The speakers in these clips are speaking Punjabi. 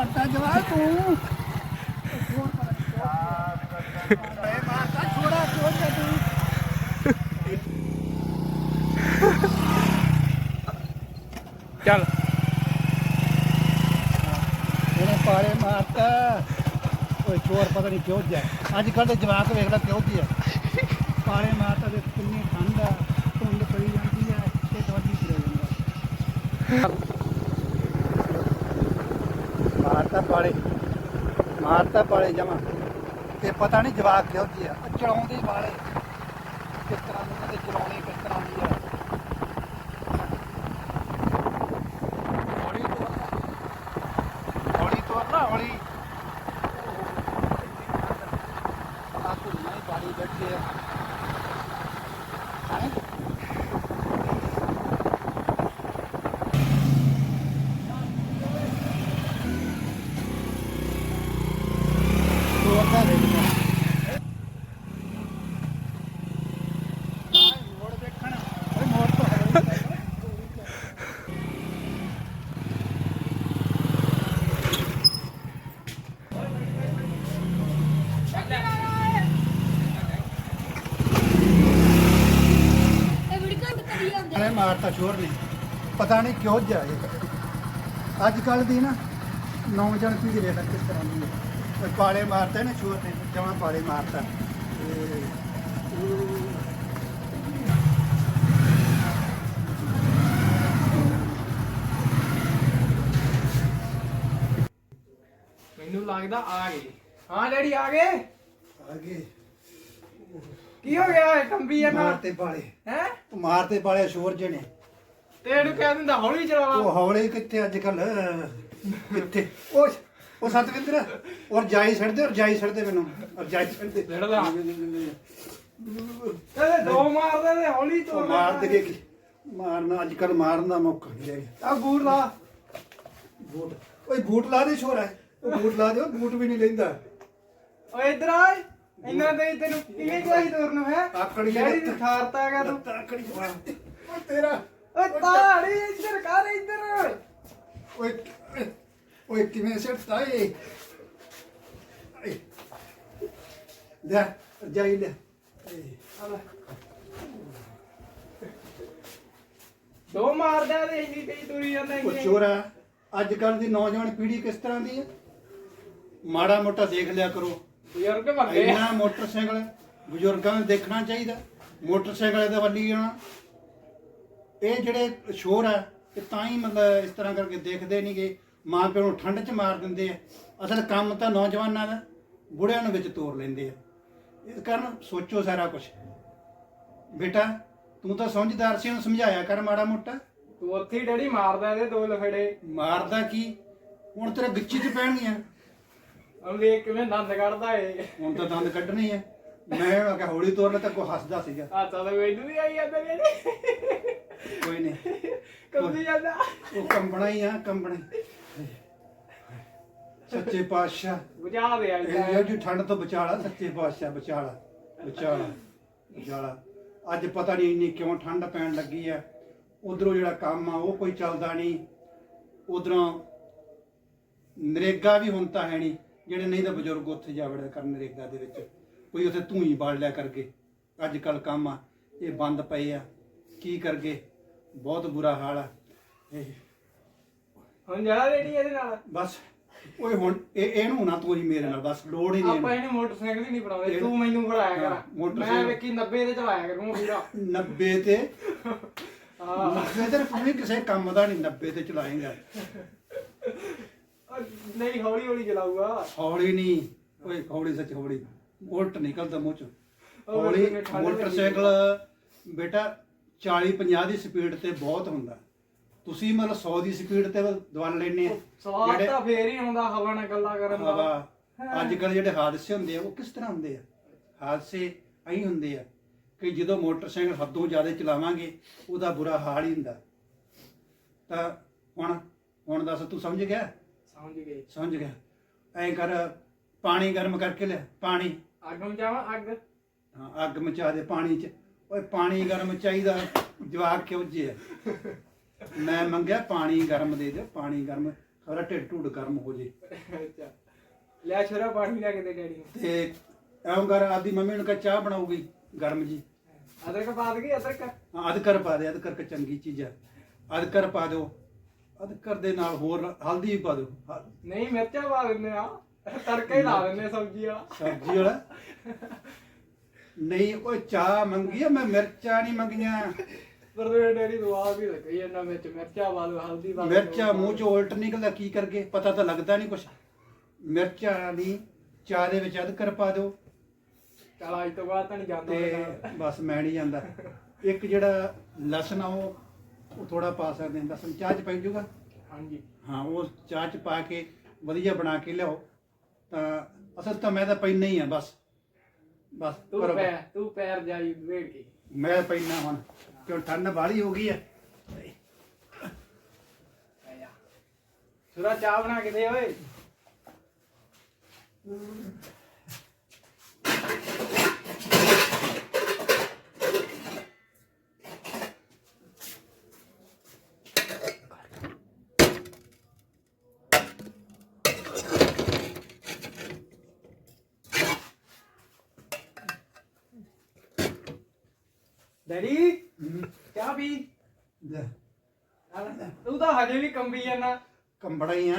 ਮਾਰਤਾ ਜਵਾਨ ਤੂੰ। ਏ ਮਾਰਤਾ ਛੋੜਾ ਛੋੜ ਦੇ ਤੂੰ ਚੱਲ। ਇਹਨੇ ਪਾੜੇ ਮਾਰਤਾ। ਕੋਈ ਚੋਰ ਪਤਾ ਨਹੀਂ ਕਿਉਂ ਜਾ ਅੱਜ ਕੱਲ੍ਹ ਦੇ ਜਵਾਕ ਵੇਖਦਾ ਲੈ ਕਿਉਂ ਕੀ ਆ ਪਾੜੇ ਮਾਰਤਾ ਦੇ ਕਿੰਨੀ ਠੰਡ ਆ। ਧੁੰਦ ਪਈ ਜਾਂਦੀ ਆ ਤੇ ਦਵਾਈ ਪੀ ਜਾਂਦਾ। ਮਾਰਤਾ ਮਾਰਤਾ ਪਾੜੇ ਜਮਾ। ਤੇ ਪਤਾ ਨਹੀਂ ਜਵਾਬ ਕਿਉਂ ਜੀ ਆ। ਚਲਾਉਂਦੇ ਵਾਲੇ ਕਿਸ ਤਰ੍ਹਾਂ ਦੇ ਚਲਾਉਣੇ, ਕਿਸ ਤਰ੍ਹਾਂ ਦੀ ਆ ਹੌਲੀ ਤੋਂ ਹੌਲੀ ਤੋਂ ਨਾ ਹੌਲੀ ਆ ਤੂੰ ਨਹੀਂ ਬਾੜੀ ਬੈਠੀ ਹੈ ਹੈਂ? ਤੂੰ ਅੱਗਾ ਦੇਖ ਲੈ ਆਹ ਮੋੜ ਦੇਖਣ ਓਏ ਮੋੜ ਤੋਂ ਹੈ ਇਹ ਵੀਡੀਓ ਕਰੀ ਜਾਂਦੇ ਐ ਮਾਰਤਾ ਚੋਰ ਨੇ ਪਤਾ ਨਹੀਂ ਕਿਉਂ ਜਾਏ। ਅੱਜ ਕੱਲ ਦੀ ਨਾ ਨੌਜਵਾਨ ਪੀੜ੍ਹੀ ਵੇਖ ਕਿਸ ਤਰ੍ਹਾਂ ਦੀ ਹੈ ਪਾਲੇ ਮਾਰਦੇ ਨੇ ਚੋਰ ਨੇ ਜਮਾਂ ਪਾਲੇ ਮਾਰਤਾ। ਤੇ ਮੈਨੂੰ ਲੱਗਦਾ ਆ ਗਏ। ਹਾਂ ਡੈਡੀ ਆ ਗਏ? ਅੱਗੇ ਕੀ ਹੋ ਗਿਆ ਕੰਬੀ ਆ ਨਾ ਮਾਰਤੇ ਪਾਲੇ। ਹੈ? ਮਾਰਤੇ ਪਾਲੇ ਸ਼ੋਰ ਜੇ ਨੇ। ਤੇ ਇਹਨੂੰ ਕਹਿ ਦਿੰਦਾ ਹੌਲੀ ਚਲਾ ਲਾ। ਉਹ ਹੌਲੇ ਕਿੱਥੇ ਅੱਜ ਕੱਲ? ਕਿੱਥੇ? ਉਹ ਉਹ ਸਤਵਿੰਦਰ ਔਰ ਜਾਈ ਛੱਡਦੇ ਔਰ ਜਾਈ ਛੱਡਦੇ ਮੈਨੂੰ। ਔਰ ਜਾਈ ਛੱਡਦੇ। ਛੱਡ ਲਾ। ਤੇ ਦੋ ਮਾਰਦੇ ਤੇ ਹੌਲੀ ਉਹ ਤੋੜ ਮਾਰ ਦੇ ਕੀ ਮਾਰਨਾ ਅੱਜ ਕੱਲ ਮਾਰਨ ਦਾ ਮੌਕਾ ਨਹੀਂ ਰਹਿ ਗਿਆ ਆ ਬੂਟ ਲਾ। ਬੂਟ। ਓਏ ਬੂਟ ਲਾ ਦੇ ਛੋਰਾ ਉਹ ਬੂਟ ਲਾ ਦੇ ਉਹ ਬੂਟ ਵੀ ਨਹੀਂ ਲੈਂਦਾ। ਓਏ ਇੱਧਰ ਆ ਇੰਨਾ ਤੇ ਤੈਨੂੰ ਕਿਵੇਂ ਕੋਈ ਤੋਰ ਨੂੰ ਹੈ ਆਕੜੀ ਨੂੰ ਠਾਰਤਾ ਹੈਗਾ ਤੂੰ। ਤਾਕੜੀ ਓਏ ਤੇਰਾ। ਓਏ ਤਾੜੀ ਇੱਧਰ ਕਰ ਇੱਧਰ। ਓਏ ਓਏ ਕਿਵੇਂ ਸਿਰ ਤਾਏ ਏ ਲੈ ਜਾਈ ਲੈ। ਦੋ ਮਾਰਦਾ ਤੇ ਇੰਨੀ ਤੇਜ਼ ਤੁਰੀ ਜਾਂਦਾ ਉਹ ਇੰਨੀ। ਚੋਰਾ ਅੱਜ ਕੱਲ ਦੀ ਨੌਜਵਾਨ ਪੀੜ੍ਹੀ ਕਿਸ ਤਰ੍ਹਾਂ ਦੀ ਹੈ? ਮਾੜਾ ਮੋਟਾ ਦੇਖ ਲਿਆ ਕਰੋ। ਬਜ਼ੁਰਗ ਵੱਡੇ ਆ। ਇੰਨਾ ਮੋਟਰਸਾਈਕਲ ਬਜ਼ੁਰਗਾਂ ਨੂੰ ਦੇਖਣਾ ਚਾਹੀਦਾ। ਮੋਟਰਸਾਈਕਲ ਦੇ ਵੱਲੀ ਜਾਣਾ। ਇਹ ਜਿਹੜੇ ਸ਼ੋਰ ਆ ਇਹ ਤਾਂ ਹੀ ਮਤਲਬ ਇਸ ਤਰ੍ਹਾਂ ਕਰਕੇ ਦੇਖਦੇ ਨਹੀਂਗੇ ਮਾਂ ਪਿਓ ਨੂੰ ਠੰਡ 'ਚ ਮਾਰ ਦਿੰਦੇ ਆ। ਅਸਲ ਕੰਮ ਤਾਂ ਨੌਜਵਾਨਾਂ ਦਾ ਬੁੜਿਆਂ ਨੂੰ ਵਿੱਚ ਤੋੜ ਲੈਂਦੇ ਆ। ਇਸ ਕਾਰਨ ਸੋਚੋ ਸਾਰਾ ਕੁਝ ਬੇਟਾ ਤੂੰ ਤਾਂ ਸਮਝਦਾਰ ਸੀ ਉਹਨੂੰ ਸਮਝਾਇਆ ਕਰ ਮਾੜਾ ਮੋਟਾ। ਤੂੰ ਉੱਥੇ ਹੀ ਡੈਡੀ ਮਾਰਦਾ ਇਹਦੇ ਦੋ ਲਫੜੇ। ਮਾਰਦਾ ਕੀ? ਹੁਣ ਤੇਰੇ ਗਿੱਚੀ 'ਚ ਪੈਣਗੀਆਂ। ਉਹ ਵੇਖ ਕਿਵੇਂ ਦੰਦ ਕੱਢਦਾ ਏ ਹੁਣ ਤਾਂ ਦੰਦ ਕੱਢਣੇ ਆ। ਮੈਂ ਕੇ ਹੌਲੀ ਤੋਰ ਲੈ ਤਾਂ ਕੋਈ ਹੱਸਦਾ ਸੀਗਾ। ਆ ਤਾਂ ਮੈਨੂੰ ਵੀ ਆਈ ਜਾਂਦਾ ਡੈਡੀ ਕੋਈ ਨਹੀਂ। ਕੰਬੀ ਜਾਂਦਾ। ਉਹ ਕੰਬਣਾ ਹੀ ਆ ਕੰਬਣਾ ਹੀ। ਸੱਚੇ ਪਾਤਸ਼ਾਹ। ਬੁਝਾ ਦੇ ਇਹ ਜੀ ਠੰਡ ਤੋਂ ਬਚਾਲਾ ਸੱਚੇ ਪਾਤਸ਼ਾਹ ਬਚਾਲਾ ਬਚਾਲਾ ਬਚਾਲਾ। ਅੱਜ ਪਤਾ ਨਹੀਂ ਇੰਨੀ ਕਿਉਂ ਠੰਡ ਪੈਣ ਲੱਗੀ ਆ। ਉਧਰੋਂ ਜਿਹੜਾ ਕੰਮ ਆ ਉਹ ਕੋਈ ਚੱਲਦਾ ਨਹੀਂ। ਉਧਰੋਂ ਨਰੇਗਾ ਵੀ ਹੁਣ ਤਾਂ ਹੈ ਨਹੀਂ। ਜਿਹੜੇ ਨਹੀਂ ਤਾਂ ਬਜ਼ੁਰਗ ਉੱਥੇ ਜਾ ਵੜਿਆ ਕਰਨ ਨਰੇਗਾ ਦੇ ਵਿੱਚ। ਕੋਈ ਉੱਥੇ ਧੂਈ ਬਾਲ ਲਿਆ ਕਰਕੇ। ਅੱਜ ਕੱਲ ਕੰਮ ਆ ਇਹ ਬੰਦ ਪਏ ਆ। ਕੀ ਕਰਗੇ? ਬਹੁਤ ਬੁਰਾ ਹਾਲ ਆ। ਇਹ ਹੁਣ ਜਾ ਡੈਡੀ ਇਹਦੇ ਨਾਲ। ਬਸ। ਓਏ ਹੁਣ ਇਹ ਇਹਨੂੰ ਨਾ ਤੂੰ ਹੀ ਮੇਰੇ ਨਾਲ ਬਸ ਲੋੜ ਹੀ ਨਹੀਂ ਆਪਾਂ ਇਹਨੂੰ। ਮੋਟਰਸਾਈਕਲ ਹੀ ਨਹੀਂ ਬਣਾਉਂਦੇ ਇਹ- ਤੂੰ ਮੈਨੂੰ ਫੜਾਇਆ ਹਾਂ, ਕਰ। ਮੈਂ ਵੇਖੀ 90 ਦੇ ਚਲਾਇਆ ਕਰੂੰ ਵੀਰਾ। 90 ਤੇ? ਹਾਂ। 90 ਤੇ ਤੂੰ ਵੀ ਕਿਸੇ ਕੰਮ ਦਾ ਨਹੀਂ 90 ਤੇ ਚਲਾਏਗਾ। ਨਹੀਂ ਹੌਲੀ ਹੌਲੀ ਚਲਾਊਗਾ। ਹੌਲੀ ਨਹੀਂ ਓਏ ਹੌਲੀ ਸੱਚ ਹੌਲੀ। ਉਲਟ ਨਿਕਲਦਾ ਮੂੰਹ ਚ। ਉਹ ਹੌਲੀ ਮੈਨੂੰ ਠੰਡ ਲੱਗੀ ਮੋਟਰਸਾਈਕਲ ਬੇਟਾ 40 50 ਦੀ ਸਪੀਡ ਤੇ ਬਹੁਤ ਹੁੰਦਾ। ਤੁਸੀਂ ਮਤਲਬ 100 ਦੀ ਸਪੀਡ ਤੇ ਦਵਨ ਆ। ਸਵਾਦ ਤਾਂ ਫੇਰ ਹੀ ਆਉਂਦਾ ਹਵਾ ਨਾਲ ਗੱਲਾਂ ਕਰਨ ਦਾ। ਹਵਾ ਅੱਜ ਕੱਲ ਜਿਹੜੇ ਹਾਦਸੇ ਹੁੰਦੇ ਆ ਉਹ ਕਿਸ ਤਰ੍ਹਾਂ ਹੁੰਦੇ ਆ? ਹਾਦਸੇ ਐਂ ਹੁੰਦੇ ਆ ਕਿ ਜਦੋਂ ਮੋਟਰਸਾਈਕਲ ਹੱਦੋਂ ਜ਼ਿਆਦਾ ਚਲਾਵਾਂਗੇ ਉਹਦਾ ਬੁਰਾ ਹਾਲ ਹੀ ਹੁੰਦਾ। ਤਾਂ ਹੁਣ ਹੁਣ ਦੱਸ ਤੂੰ ਸਮਝ ਗਿਆ? ਸਮਝ ਗਏ। ਸਮਝ ਗਿਆ। ਐਂ ਕਰ ਪਾਣੀ ਗਰਮ ਕਰਕੇ ਲੈ ਪਾਣੀ। ਅੱਗ ਜਾਵਾਂ ਅੱਗ? ਹਾਂ ਅੱਗ ਮਚਾ ਦੇ ਪਾਣੀ 'ਚ। ਓਏ ਪਾਣੀ ਗਰਮ ਚਾਹੀਦਾ। ਜਵਾਕ ਕਿਉਂ ਜੇ ਮੈਂ ਮੰਗਿਆ ਪਾਣੀ ਗਰਮ ਦੇ ਦੇ ਪਾਣੀ ਗਰਮ। ਔਰ ਢਿੱਡ ਢੁੱਡ ਗਰਮ ਹੋ ਜੇ। ਅੱਛਾ। ਲੈ ਛੋਰਾ ਪਾਣੀ ਲੈ ਕੇ ਦੇ ਡੈਡੀ ਨੂੰ। ਤੇ ਐਂ ਕਰ ਆਦੀ ਮੰਮੀ ਨੂੰ ਕਹ ਚਾਹ ਬਣਾਉਗੀ ਗਰਮ ਜੀ। ਅਦਰਕ ਪਾ ਦਗੀ ਅਦਰਕ? ਹਾਂ, ਅਦਕਰ ਪਾ ਦੇ ਅਦਕਰ ਕ ਚੰਗੀ ਚੀਜ਼ ਹੈ ਅਦਕਰ ਪਾ ਦਿਓ। ਅਦਕਰ ਦੇ ਨਾਲ ਹੋਰ ਹਲਦੀ ਵੀ ਪਾ ਦਿਓ। ਹ- ਨਹੀਂ ਮਿਰਚਾਂ ਪਾ ਦਿੰਦੇ ਆ। ਤੜਕਾ ਹੀ ਲਾ ਦਿੰਦੇ ਆ ਸਬਜ਼ੀ ਵਾਲਾ। ਸਬਜ਼ੀ ਵਾਲਾ। ਨਹੀਂ ਉਹ ਚਾਹ ਮੰਗੀ ਆ ਮੈਂ ਮਿਰਚਾਂ ਨਹੀਂ ਮੰਗੀਆਂ। ਪਰ ਮੇਰੇ ਡੈਡੀ ਦੁਆ ਵੀ ਲੱਗੀ ਇਹਨਾਂ ਵਿੱਚ ਮਿਰਚਾਂ ਪਾ ਦਿਓ ਹਲਦੀ ਪਾ ਦਿਓ। ਮਿਰਚਾਂ ਮੂੰਹ ਚੋਂ ਉਲਟ ਨਿਕਲਦਾ ਕੀ ਕਰਗੇ? ਪਤਾ ਤਾਂ ਲੱਗਦਾ ਨਹੀਂ ਕੁਛ। ਮਿਰਚਾਂ ਨਹੀਂ ਚਾਹ ਦੇ ਵਿੱਚ ਅਦਕਰ ਪਾ ਦਿਓ। ਚਲ ਅੱਜ ਤੋਂ ਬਾਅਦ ਤਾਂ ਨਹੀਂ ਜਾਂਦਾ ਤੇ ਉਹਦੇ ਨਾਲ। ਬਸ ਮੈਂ ਨਹੀਂ ਜਾਂਦਾ। ਇੱਕ ਜਿਹੜਾ ਲਸਣ ਆ ਉਹ ਉਹ ਥੋੜਾ ਪਾ ਸਕਦੇ ਹਾਂ ਲਸਣ ਚਾਹ ਚ ਪੈ ਜਾਊਗਾ ਹਾਂਜੀ। ਹਾਂ ਉਹ ਚਾਹ ਚ ਪਾ ਕੇ ਵਧੀਆ ਬਣਾ ਕੇ ਲਿਆਓ। ਤਾਂ ਅਸਲ ਤਾਂ ਮੈਂ ਤਾਂ ਪੈਣਾ ਹੀ ਆ ਬਸ। ਬਸ ਤੂੰ ਪੈਰ ਤੂੰ ਪੈਰ ਜਾਈ ਵੇੜ ਕੇ ਮੈਂ ਪੈਣਾ ਹੁਣ ਕਿਉਂ ਠੰਡ ਬਾਹਲੀ ਹੋ ਗਈ ਆ? ਸੁਰਾ ਚਾਹ ਬਣਾ ਕੇ ਦੇ ਓਏ। ਡੈਡੀ ਚਾਹ ਪੀ। ਲੈ, ਤੂੰ ਤਾਂ ਹਜੇ ਵੀ ਕੰਬੀ ਜਾਂਦਾ। ਕੰਬੜਾ ਹੀ ਆ।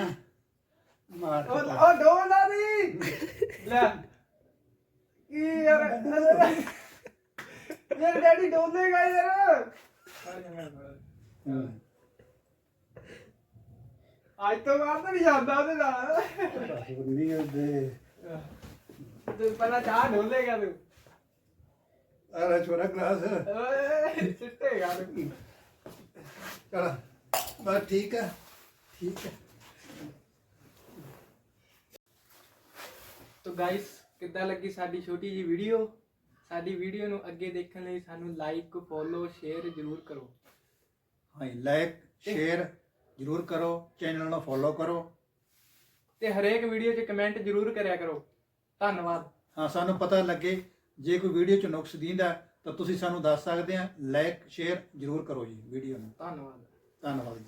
ਮਾਰ ਉਹ ਡੋਲ ਦੀ ਲੈ। ਕੀ ਯਾਰ। ਯਾਰ ਡੈਡੀ ਡੋਲੇਗਾ ਯਾਰ। ਹਮ, ਅੱਜ ਤੋਂ ਬਾਅਦ ਤਾਂ ਨਹੀਂ ਜਾਂਦਾ ਉਹਦੇ ਨਾਲ। ਬਸ ਤੂੰ ਪਹਿਲਾਂ ਚਾਹ ਡੋਲੇਗਾ ਤੂੰ। ਅਰੇ ਛੋਰਾ ਗਲਾਸ ਓਏ ਸਿੱਟੇਗਾ ਤੂੰ ਚਲ ਬਸ ਠੀਕ ਆ। ਠੀਕ ਆ। ਤੋ ਗਾਇਸ ਕਿੱਦਾਂ ਲੱਗੀ ਸਾਡੀ ਛੋਟੀ ਜੀ ਵੀਡੀਓ ਸਾਡੀ ਵੀਡੀਓ ਨੂੰ ਅੱਗੇ ਦੇਖਣ ਲਈ ਸਾਨੂੰ ਲਾਈਕ ਫੋਲੋ ਸ਼ੇਅਰ ਜ਼ਰੂਰ ਕਰੋ। ਹਾਂ ਲਾਈਕ ਸ਼ੇਅਰ ਜਰੂਰ ਕਰੋ ਚੈਨਲ ਨੂੰ ਫੋਲੋ ਕਰੋ। ਤੇ ਹਰੇਕ ਵੀਡੀਓ 'ਚ ਕਮੈਂਟ ਜ਼ਰੂਰ ਕਰਿਆ ਕਰੋ। ਧੰਨਵਾਦ। ਹਾਂ ਸਾਨੂੰ ਪਤਾ ਲੱਗੇ ਜੇ ਕੋਈ ਵੀਡੀਓ ਚ ਨੁਕਸ ਦਿੰਦਾ ਤਾਂ ਤੁਸੀਂ ਸਾਨੂੰ ਦੱਸ ਸਕਦੇ ਆ ਲਾਈਕ ਸ਼ੇਅਰ ਜਰੂਰ ਕਰੋ ਜੀ ਵੀਡੀਓ ਨੂੰ। ਧੰਨਵਾਦ। ਧੰਨਵਾਦ ਜੀ